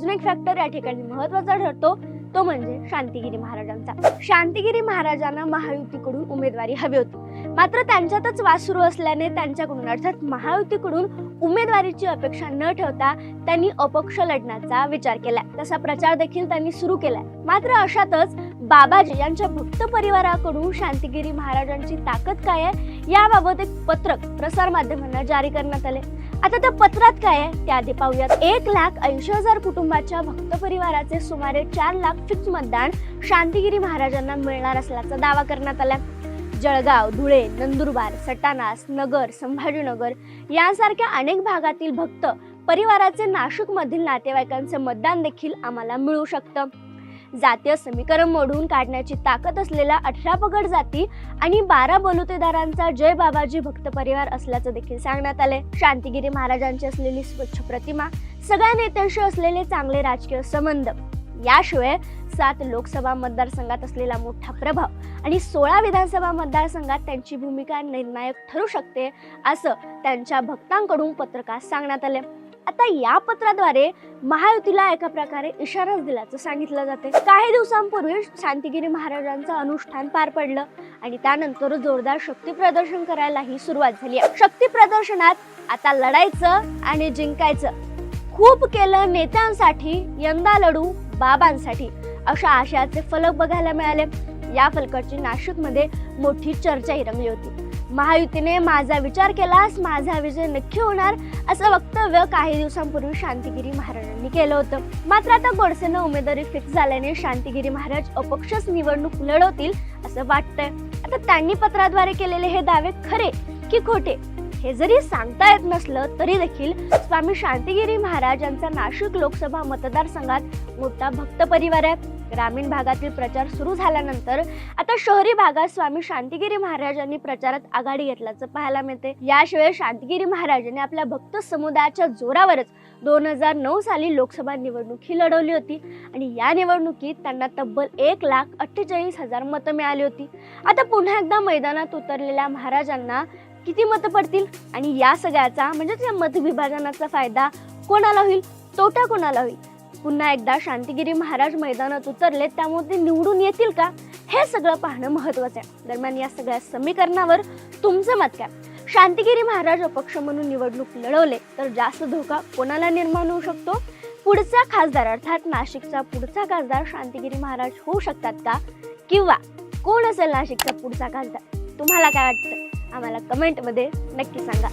अजून एक फॅक्टर या ठिकाणी महत्त्वाचा ठरतो तो म्हणजे शांतिगिरी महाराजांचा. शांतिगिरी महाराजांना महायुतीकडून उमेदवारी हवी होती. मात्र त्यांच्यातच वाद सुरू असल्याने त्यांच्याकडून अर्थात महायुतीकडून उमेदवारीची अपेक्षा न ठेवता त्यांनी अपक्ष लढण्याचा विचार केला तसा प्रचार देखील त्यांनी सुरू केला मात्र अशातच बाबाजी यांच्या भक्त परिवाराकडून शांतिगिरी महाराजांची ताकद काय आहे याबाबत एक पत्रक प्रसार माध्यमांना जारी करण्यात आले आता त्या पत्रात काय आहे? ते आधी पाहूयात. एक लाख ऐंशी हजार कुटुंबाच्या भक्त परिवाराचे सुमारे चार लाख फिक्स मतदान शांतिगिरी महाराजांना मिळणार असल्याचा दावा करण्यात आला. जळगाव धुळे नंदुरबार सटाणास नगर संभाजीनगर यांसारख्या अनेक भागातील भक्त परिवाराचे नाशिक मधील नातेवाईकांचे मतदान देखील आम्हाला मिळू शकतं. जातीय समीकरण मोडून काढण्याची ताकद असलेल्या अठरा पगड जाती आणि बारा बलुतेदारांचा जय बाबाजी भक्त परिवार असल्याचं देखील सांगण्यात आले शांतिगिरी महाराजांची असलेली स्वच्छ प्रतिमा सगळ्या नेत्यांशी असलेले चांगले राजकीय संबंध याशिवाय सात लोकसभा मतदारसंघात असलेला मोठा प्रभाव आणि सोळा विधानसभा मतदारसंघात त्यांची भूमिका निर्णायक ठरू शकते असं त्यांच्या भक्तांकडून पत्रकात सांगण्यात आले आता या पत्राद्वारे महायुतीला एका प्रकारे इशाराच दिल्याचं सांगितलं जाते काही दिवसांपूर्वी शांतिगिरी महाराजांचं अनुष्ठान पार पडलं आणि त्यानंतर जोरदार शक्ती प्रदर्शन करायलाही सुरुवात झाली आहे. शक्ती प्रदर्शनात आता लढायचं आणि जिंकायचं. खूप केलं नेत्यांसाठी यंदा लढू बाबांसाठी. अशा आशयाचे फलक बघायला मिळाले. या फलकाची नाशिकमध्ये मोठी चर्चाही रंगली होती. महायुतीने माझा विचार केलास माझा विजय नक्की होणार असं वक्तव्य काही दिवसांपूर्वी शांतिगिरी महाराजांनी केलं होतं. मात्र आता गोडसेनं उमेदवारी फिक्स झाल्याने शांतिगिरी महाराज अपक्षच निवडणूक लढवतील असं वाटतंय. आता त्यांनी पत्राद्वारे केलेले हे दावे खरे की खोटे? हे जरी सांगता येत नसलं तरी देखील स्वामी शांतिगिरी महाराज यांचा नाशिक लोकसभा मतदारसंघात मोठा भक्त परिवार आहे. ग्रामीण भागातील प्रचार सुरू झाल्यानंतर आता शहरी भागात स्वामी शांतिगिरी महाराजांनी प्रचारात आघाडी घेतल्याचं पाहायला मिळते. याशिवाय शांतिगिरी महाराजांनी आपल्या भक्त समुदायाच्या जोरावरच दोन हजार नऊ साली लोकसभा निवडणूक ही लढवली होती आणि या निवडणुकीत त्यांना तब्बल एक लाख अठ्ठेचाळीस हजार मतं मिळाली होती. आता पुन्हा एकदा मैदानात उतरलेल्या महाराजांना किती मतं पडतील? आणि या सगळ्याचा म्हणजेच या मतविभाजनाचा फायदा कोणाला होईल? तोटा कोणाला होईल? पुन्हा एकदा शांतिगिरी महाराज मैदानात उतरले त्यामुळे ते निवडून येतील का? हे सगळं पाहणं महत्वाचं आहे. दरम्यान या सगळ्या समीकरणावर तुमचं मत काय? शांतिगिरी महाराज अपक्ष म्हणून निवडणूक लढवले तर जास्त धोका कोणाला निर्माण होऊ शकतो? पुढचा खासदार अर्थात नाशिकचा पुढचा खासदार शांतिगिरी महाराज होऊ शकतात का? किंवा कोण असेल नाशिकचा पुढचा खासदार? तुम्हाला काय वाटतं? आम्हाला कमेंटमध्ये नक्की सांगा.